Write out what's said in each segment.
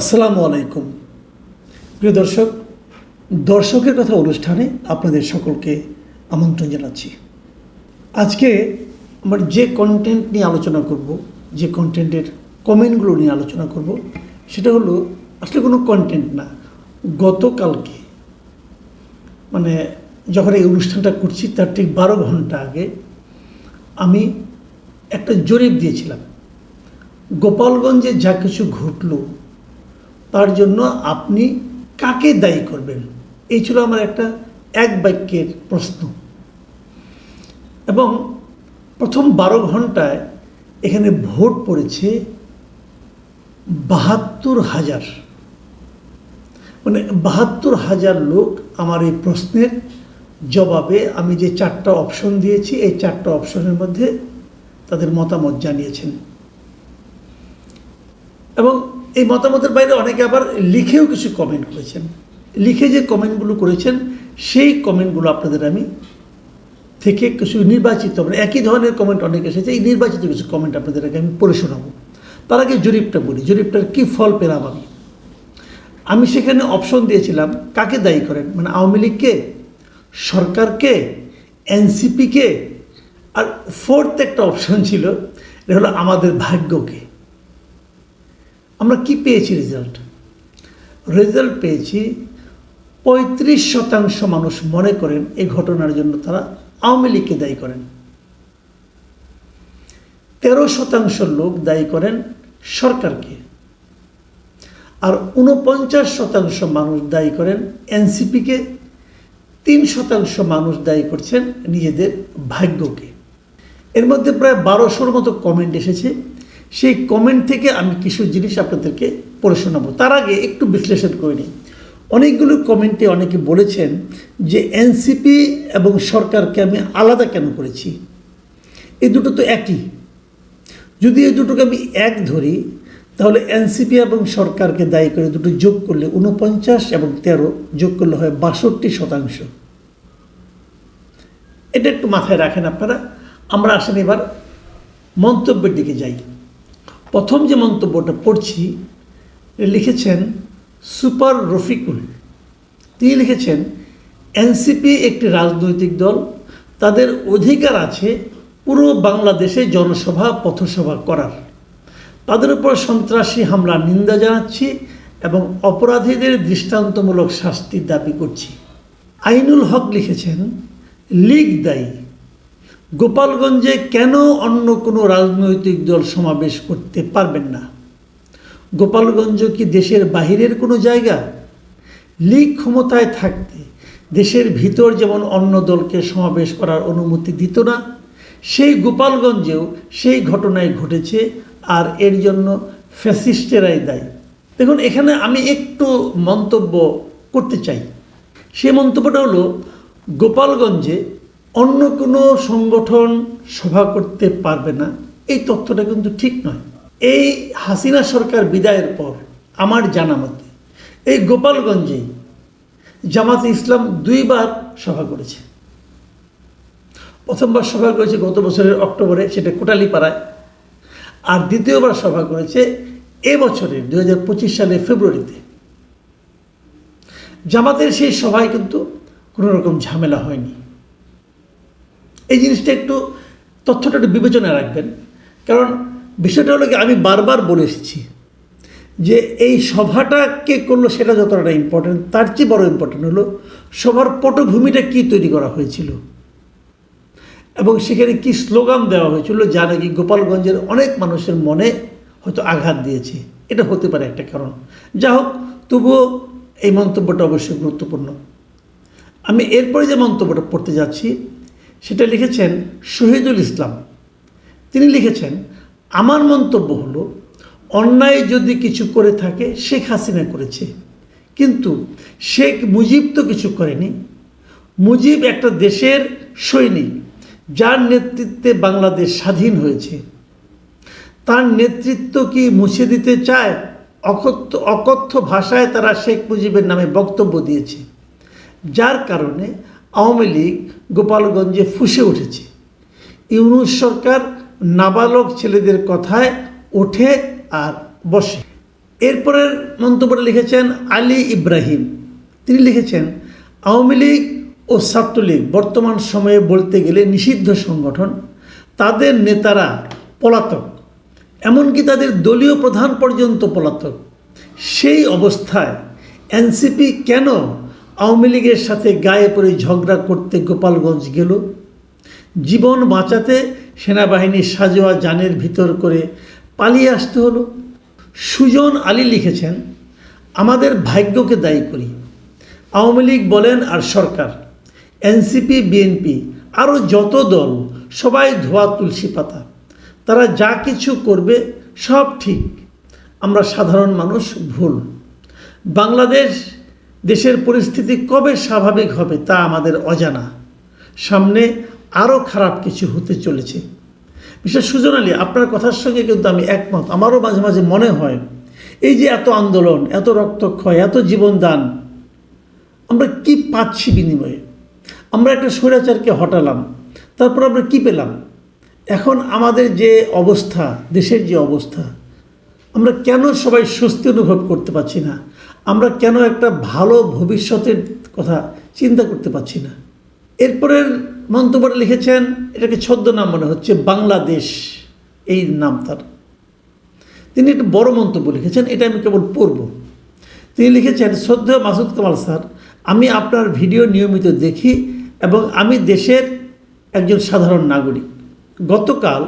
আসসালামু আলাইকুম। প্রিয় দর্শক, দর্শকের কথা অনুষ্ঠানে আপনাদের সকলকে আমন্ত্রণ জানাচ্ছি। আজকে আমার যে কন্টেন্ট নিয়ে আলোচনা করব, যে কন্টেন্টের কমেন্টগুলো নিয়ে আলোচনা করব, সেটা হলো, আসলে কোনো কন্টেন্ট না, গতকালকে মানে যখন এই অনুষ্ঠানটা করছি, তার ঠিক বারো ঘণ্টা আগে আমি একটা জরিপ দিয়েছিলাম। গোপালগঞ্জে যা কিছু ঘটলো তার জন্য আপনি কাকে দায়ী করবেন? এই ছিল আমার একটা এক বাক্যের প্রশ্ন। এবং প্রথম বারো ঘন্টায় এখানে ভোট পড়েছে বাহাত্তর হাজার। মানে বাহাত্তর হাজার লোক আমার এই প্রশ্নের জবাবে আমি যে চারটা অপশন দিয়েছি, এই চারটা অপশনের মধ্যে তাদের মতামত জানিয়েছেন। এবং এই মতামতের বাইরে অনেকে আবার লিখেও কিছু কমেন্ট করেছেন। লিখে যে কমেন্টগুলো করেছেন, সেই কমেন্টগুলো আপনাদের আমি থেকে কিছু নির্বাচিত মানে একই ধরনের কমেন্ট অনেক এসেছে, এই নির্বাচিত কিছু কমেন্ট আপনাদের আগে আমি পড়ে শোনাবো। তার আগে জরিপটা বলি, জরিপটার কী ফল পেলাম আমি? আমি সেখানে অপশন দিয়েছিলাম, কাকে দায়ী করেন? মানে আওয়ামী লীগকে সরকারকে এনসিপিকে আর ফোর্থ একটা অপশন ছিল, এটা হলো আমাদের ভাগ্যকে আমরা কি পেয়েছি রেজাল্ট রেজাল্ট পেয়েছি পঁয়ত্রিশ শতাংশ মানুষ মনে করেন এই ঘটনার জন্য তারা আওয়ামী লীগকে দায়ী করেন। তেরো শতাংশ লোক দায়ী করেন সরকারকে। আর উনপঞ্চাশ শতাংশ মানুষ দায়ী করেন এনসিপিকে। তিন শতাংশ মানুষ দায়ী করছেন নিজেদের ভাগ্যকে। এর মধ্যে প্রায় বারোশোর মতো কমেন্ট এসেছে। সেই কমেন্ট থেকে আমি কিছু জিনিস আপনাদেরকে পড়ে শোনাবো। তার আগে একটু বিশ্লেষণ করে নিই। অনেকগুলো কমেন্টে অনেকে বলেছেন যে এনসিপি এবং সরকারকে আমি আলাদা কেন করেছি? এই দুটো তো একই। যদি এই দুটোকে আমি এক ধরি, তাহলে এনসিপি এবং সরকারকে দায়ী করে দুটো যোগ করলে উনপঞ্চাশ এবং তেরো যোগ করলে হয় বাষট্টি শতাংশ। এটা একটু মাথায় রাখেন আপনারা। আমরা আসেন এবার মন্তব্যের দিকে যাই। প্রথম যে মন্তব্যটা পড়ছি লিখেছেন সুপার রফিকুল। তিনি লিখেছেন, এনসিপি একটি রাজনৈতিক দল, তাদের অধিকার আছে পুরো বাংলাদেশে জনসভা, পথসভা করার। তাদের উপর সন্ত্রাসী হামলা নিন্দা জানাচ্ছি এবং অপরাধীদের দৃষ্টান্তমূলক শাস্তির দাবি করছি। আইনুল হক লিখেছেন, লীগ দায়ী। গোপালগঞ্জে কেন অন্য কোনো রাজনৈতিক দল সমাবেশ করতে পারবেন না? গোপালগঞ্জ কি দেশের বাহিরের কোনো জায়গা? লীগ ক্ষমতায় থাকতে দেশের ভিতর যেমন অন্য দলকে সমাবেশ করার অনুমতি দিত না, সেই গোপালগঞ্জেও সেই ঘটনায় ঘটেছে আর এর জন্য ফ্যাসিস্টেরাই দায়ী। দেখুন, এখানে আমি একটু মন্তব্য করতে চাই। সেই মন্তব্যটা হলো, গোপালগঞ্জে অন্য কোনো সংগঠন সভা করতে পারবে না। এই তথ্যটা কিন্তু ঠিক নয়। এই হাসিনা সরকার বিদায়ের পর আমার জানা মতে এই গোপালগঞ্জে জামাতে ইসলাম দুইবার সভা করেছে। প্রথমবার সভা করেছে গত বছরের অক্টোবরে, সেটা কোটালিপাড়ায়। আর দ্বিতীয়বার সভা করেছে এ বছরের দু হাজার পঁচিশ সালের ফেব্রুয়ারিতে। জামাতের সেই সভায় কিন্তু কোনো রকম ঝামেলা হয়নি। এই জিনিসটা একটু তথ্যটা একটু বিবেচনায় রাখবেন। কারণ বিষয়টা হলো কি, আমি বারবার বলে এসেছি যে এই সভাটা কে করল সেটা যতটা ইম্পর্টেন্ট তার চেয়ে বড় ইম্পর্টেন্ট হলো সভার পটভূমিটা কী তৈরি করা হয়েছিল। এবং সেখানে কি স্লোগান দেওয়া হয়েছিল যা নাকি গোপালগঞ্জের অনেক মানুষের মনে হয়তো আঘাত দিয়েছে। এটা হতে পারে একটা কারণ। যা হোক, তবুও এই মন্তব্যটা অবশ্যই গুরুত্বপূর্ণ। আমি এরপরে যে মন্তব্যটা পড়তে যাচ্ছি সেটা লিখেছেন শহীদুল ইসলাম। তিনি লিখেছেন, আমার মন্তব্য হলো, অন্যায় যদি কিছু করে থাকে, শেখ হাসিনা করেছে। কিন্তু শেখ মুজিব তো কিছু করেনি। মুজিব একটা দেশের সৈনিক, যার নেতৃত্বে বাংলাদেশ স্বাধীন হয়েছে। তার নেতৃত্ব কি মুছে দিতে চায়? অকথ্য অকথ্য ভাষায় তারা শেখ মুজিবের নামে বক্তব্য দিয়েছে। যার কারণে আওয়ামী লীগ গোপালগঞ্জে ফুসে উঠেছে। ইউনুস সরকার নাবালক ছেলেদের কথায় ওঠে আর বসে। এরপরের মন্তব্যটা লিখেছেন আলী ইব্রাহিম। তিনি লিখেছেন, আওয়ামী লীগ ও ছাত্রলীগ বর্তমান সময়ে বলতে গেলে নিষিদ্ধ সংগঠন। তাদের নেতারা পলাতক। এমনকি তাদের দলীয় প্রধান পর্যন্ত পলাতক। সেই অবস্থায় এনসিপি কেন আওয়ামী লীগের সাথে গায়ে পড়ে ঝগড়া করতে গোপালগঞ্জ গেল। জীবন বাঁচাতে সেনাবাহিনীর সাজোয়া যানের ভিতর করে পালিয়ে আসতে হলো। সুজন আলী লিখেছেন, আমাদের ভাগ্যকে দায়ী করি। আওয়ামী লীগ বলেন আর সরকার, এনসিপি, বিএনপি আরও যত দল, সবাই ধোয়া তুলসী পাতা। তারা যা কিছু করবে সব ঠিক। আমরা সাধারণ মানুষ ভুল। বাংলাদেশ দেশের পরিস্থিতি কবে স্বাভাবিক হবে তা আমাদের অজানা। সামনে আরও খারাপ কিছু হতে চলেছে। বিশেষ সুজন আলী, আপনার কথার সঙ্গে কিন্তু আমি একমত। আমারও মাঝে মাঝে মনে হয়, এই যে এত আন্দোলন, এত রক্তক্ষয়, এত জীবনদান, আমরা কি পাচ্ছি বিনিময়ে? আমরা একটা স্বৈরাচারকে হটালাম, তারপর আমরা কি পেলাম? এখন আমাদের যে অবস্থা, দেশের যে অবস্থা আমরা কেন সবাই স্বস্তি অনুভব করতে পারছি না? আমরা কেন একটা ভালো ভবিষ্যতের কথা চিন্তা করতে পারছি না? এরপরের মন্তব্যটা লিখেছেন, এটাকে ছদ্মনাম মনে হচ্ছে, বাংলাদেশ। এই নাম তার। তিনি একটা বড় মন্তব্য লিখেছেন, এটা আমি কেবল পড়ব। তিনি লিখেছেন, শ্রদ্ধেয় মাসুদ কামাল স্যার, আমি আপনার ভিডিও নিয়মিত দেখি এবং আমি দেশের একজন সাধারণ নাগরিক। গতকাল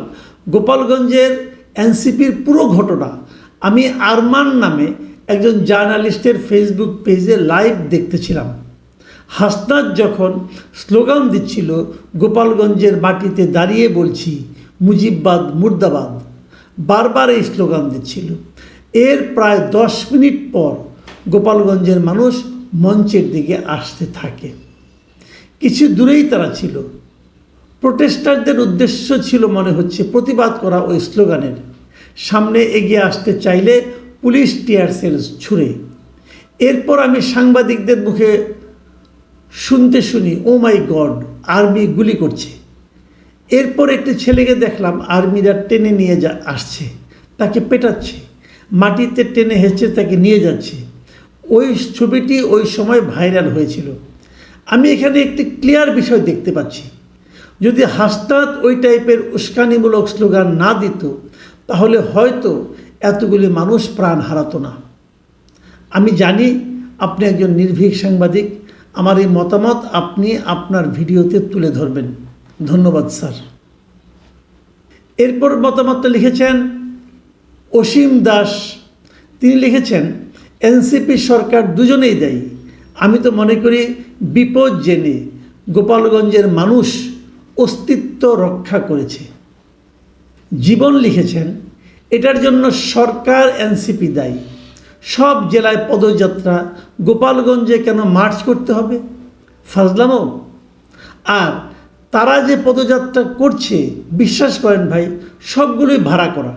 গোপালগঞ্জের এনসিপির পুরো ঘটনা আমি আরমান নামে একজন জার্নালিস্টের ফেসবুক পেজে লাইভ দেখতেছিলাম। হাসনাত যখন স্লোগান দিচ্ছিল, গোপালগঞ্জের মাটিতে দাঁড়িয়ে বলছি, মুজিববাদ, মুর্দাবাদ, বারবার এই স্লোগান দিচ্ছিল। এর প্রায় দশ মিনিট পর গোপালগঞ্জের মানুষ মঞ্চের দিকে আসতে থাকে। কিছু দূরেই তারা ছিল। প্রোটেস্টারদের উদ্দেশ্য ছিল মনে হচ্ছে প্রতিবাদ করা ওই স্লোগানের। সামনে এগিয়ে আসতে চাইলে পুলিশ টিয়ার সেল ছুঁড়ে। এরপর আমি সাংবাদিকদের মুখে শুনতে শুনি, ও মাই গড, আর্মি গুলি করছে। এরপর একটি ছেলেকে দেখলাম আর্মিরা টেনে নিয়ে যা আসছে, তাকে পেটাচ্ছে, মাটিতে টেনে হেঁচে তাকে নিয়ে যাচ্ছে। ওই ছবিটি ওই সময় ভাইরাল হয়েছিল। আমি এখানে একটি ক্লিয়ার বিষয় দেখতে পাচ্ছি। যদি হাসনাত ওই টাইপের উস্কানিমূলক স্লোগান না দিত তাহলে হয়তো এতগুলি মানুষ প্রাণ হারাতো না। আমি জানি আপনি একজন নির্ভীক সাংবাদিক। আমার এই মতামত আপনি আপনার ভিডিওতে তুলে ধরবেন। ধন্যবাদ, স্যার। এরপর মতামতটা লিখেছেন অসীম দাস। তিনি লিখেছেন, এনসিপি সরকার দুজনেই দেয়। আমি তো মনে করি বিপদ জেনে গোপালগঞ্জের মানুষ অস্তিত্ব রক্ষা করেছে। জীবন লিখেছেন, এটার জন্য সরকার এনসিপি দায়ী। সব জেলায় পদযাত্রা, গোপালগঞ্জে কেন মার্চ করতে হবে? ফাজলামো? আর তারা যে পদযাত্রা করছে, বিশ্বাস করেন ভাই, সবগুলোই ভাড়া করা।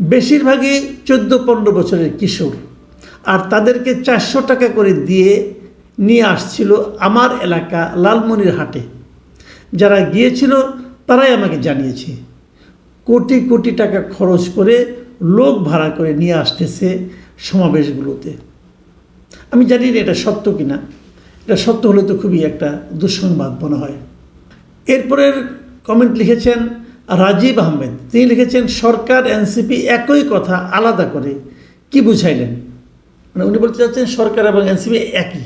বেশিরভাগই চোদ্দ পনেরো বছরের কিশোর। আর তাদেরকে চারশো টাকা করে দিয়ে নিয়ে আসছিল আমার এলাকা লালমনির হাটে যারা গিয়েছিল, তারাই আমাকে জানিয়েছে। কোটি কোটি টাকা খরচ করে লোক ভাড়া করে নিয়ে আসতেছে সমাবেশগুলোতে। আমি জানি না এটা সত্য কিনা। এটা সত্য হলে তো খুবই একটা দুঃসংবাদ মনে হয়। এরপরের কমেন্ট লিখেছেন রাজীব আহমেদ। তিনি লিখেছেন, সরকার, এনসিপি একই কথা আলাদা করে। কি বুঝাইলেন? মানে উনি বলতে চাচ্ছেন, সরকার এবং এনসিপি একই।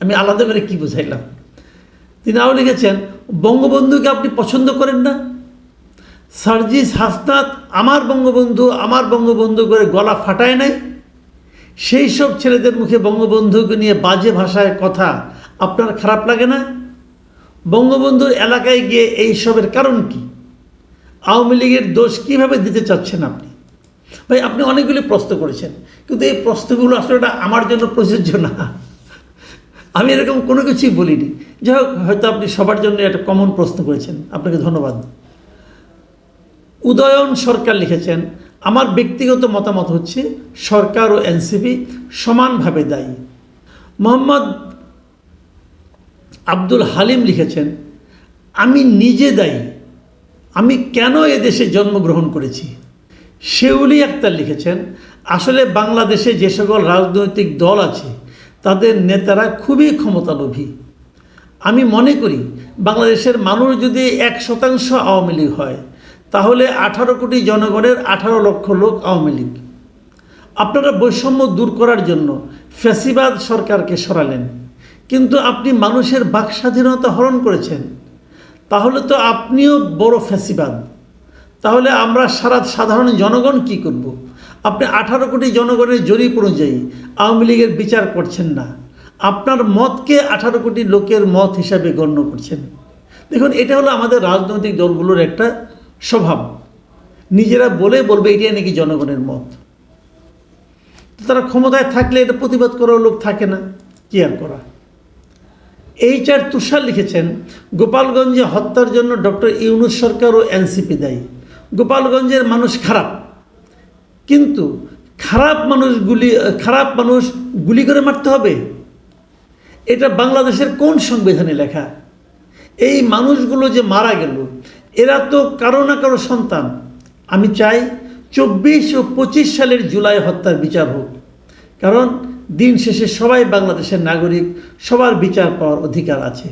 আমি আলাদা করে কি বুঝাইলাম? তিনি আরও লিখেছেন, বঙ্গবন্ধুকে আপনি পছন্দ করেন না? সার্জিস হাসনাত আমার বঙ্গবন্ধু আমার বঙ্গবন্ধু করে গলা ফাটায় নাই। সেই সব ছেলেদের মুখে বঙ্গবন্ধুকে নিয়ে বাজে ভাষায় কথা আপনার খারাপ লাগে না? বঙ্গবন্ধুর এলাকায় গিয়ে এই সবের কারণ কি? আওয়ামী লীগের দোষ কীভাবে দিতে চাচ্ছেন আপনি? ভাই, আপনি অনেকগুলি প্রশ্ন করেছেন, কিন্তু এই প্রশ্নগুলো আসলে আমার জন্য প্রযোজ্য না। আমি এরকম কোনো কিছুই বলিনি। যাই হোক, হয়তো আপনি সবার জন্য একটা কমন প্রশ্ন করেছেন। আপনাকে ধন্যবাদ। উদয়ন সরকার লিখেছেন, আমার ব্যক্তিগত মতামত হচ্ছে সরকার ও এনসিপি সমানভাবে দায়ী। মোহাম্মদ আব্দুল হালিম লিখেছেন, আমি নিজে দায়ী। আমি কেন এদেশে জন্মগ্রহণ করেছি? শেউলি আক্তার লিখেছেন, আসলে বাংলাদেশে যে সকল রাজনৈতিক দল আছে, তাদের নেতারা খুবই ক্ষমতালোভী। আমি মনে করি, বাংলাদেশের মানুষ যদি এক শতাংশ আওয়ামী লীগ হয় তাহলে আঠারো কোটি জনগণের আঠারো লক্ষ লোক আওয়ামী লীগ। আপনারা বৈষম্য দূর করার জন্য ফ্যাসিবাদ সরকারকে সরালেন। কিন্তু আপনি মানুষের বাক স্বাধীনতা হরণ করেছেন। তাহলে তো আপনিও বড় ফ্যাসিবাদ। তাহলে আমরা সারা সাধারণ জনগণ কি করব। আপনি আঠারো কোটি জনগণের জরিপ অনুযায়ী আওয়ামী লীগের বিচার করছেন না। আপনার মতকে আঠারো কোটি লোকের মত হিসাবে গণ্য করছেন। দেখুন, এটা হলো আমাদের রাজনৈতিক দলগুলোর একটা স্বভাব। নিজেরা বলে বলবে, এটাই নাকি জনগণের মত। তারা ক্ষমতায় থাকলে এটা প্রতিবাদ করার লোক থাকে না, কি আর করা? এইচ আর তুষার লিখেছেন, গোপালগঞ্জে হত্যার জন্য ডক্টর ইউনুস সরকার ও এনসিপি দায়ী। গোপালগঞ্জের মানুষ খারাপ। কিন্তু খারাপ মানুষ গুলি, খারাপ মানুষ গুলি করে মারতে হবে? এটা বাংলাদেশের কোন সংবিধানে লেখা? এই মানুষগুলো যে মারা গেল এরা তো কারও না কারও সন্তান। আমি চাই চব্বিশ ও পঁচিশ সালের জুলাই হত্যার বিচার হোক। কারণ দিন শেষে সবাই বাংলাদেশের নাগরিক, সবার বিচার পাওয়ার অধিকার আছে।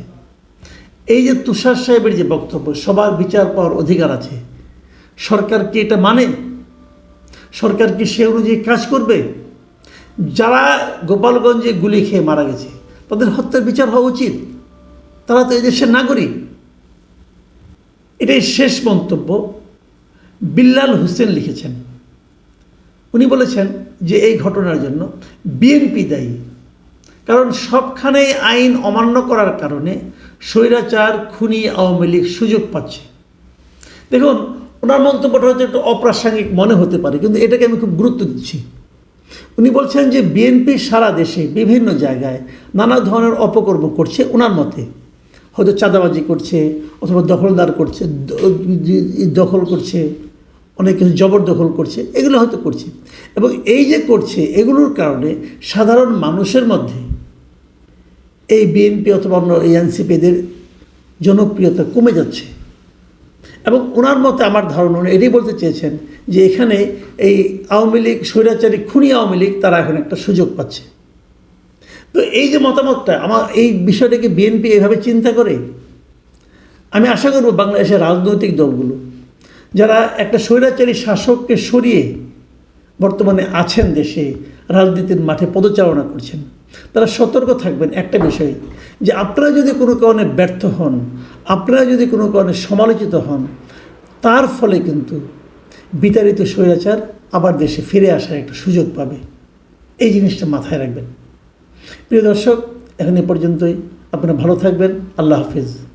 এই যে তুষার সাহেবের যে বক্তব্য, সবার বিচার পাওয়ার অধিকার আছে। সরকার কি এটা মানে? সরকার কি সে অনুযায়ী কাজ করবে? যারা গোপালগঞ্জে গুলি খেয়ে মারা গেছে, তাদের হত্যার বিচার হওয়া উচিত। তারা তো এই দেশের নাগরিক। এটাই শেষ মন্তব্য। বিল্লাল হোসেন লিখেছেন। উনি বলেছেন যে এই ঘটনার জন্য বিএনপি দায়ী। কারণ সবখানেই আইন অমান্য করার কারণে স্বৈরাচার, খুনি, আওয়ামী লীগ সুযোগ পাচ্ছে। দেখুন, ওনার মন্তব্যটা হয়তো একটু অপ্রাসঙ্গিক মনে হতে পারে, কিন্তু এটাকে আমি খুব গুরুত্ব দিচ্ছি। উনি বলছেন যে বিএনপি সারা দেশে বিভিন্ন জায়গায় নানা ধরনের অপকর্ম করছে ওনার মতে। হয়তো চাঁদাবাজি করছে অথবা দখলদার করছে, দখল করছে, অনেক কিছু জবরদখল করছে, এগুলো হয়তো করছে। এবং এই যে করছে, এগুলোর কারণে সাধারণ মানুষের মধ্যে এই বিএনপি অথবা অন্য এই এনসিপিদের জনপ্রিয়তা কমে যাচ্ছে। এবং ওনার মতে আমার ধারণা উনি এটাই বলতে চেয়েছেন যে এখানে এই আওয়ামী লীগ, স্বৈরাচারী, খুনি আওয়ামী লীগ তারা এখন একটা সুযোগ পাচ্ছে। তো এই যে মতামতটা, আমার এই বিষয়টাকে বিএনপি এভাবে চিন্তা করে, আমি আশা করব বাংলাদেশের রাজনৈতিক দলগুলো, যারা একটা স্বৈরাচারী শাসককে সরিয়ে বর্তমানে আছেন দেশে, রাজনীতির মাঠে পদচারণা করছেন, তারা সতর্ক থাকবেন একটা বিষয়ে, যে আপনারা যদি কোনো কারণে ব্যর্থ হন, আপনারা যদি কোনো কারণে সমালোচিত হন, তার ফলে কিন্তু বিতাড়িত স্বৈরাচার আবার দেশে ফিরে আসার একটা সুযোগ পাবে। এই জিনিসটা মাথায় রাখবেন। প্রিয় দর্শক এখানে পর্যন্তই। আপনারা ভালো থাকবেন। আল্লাহ হাফিজ।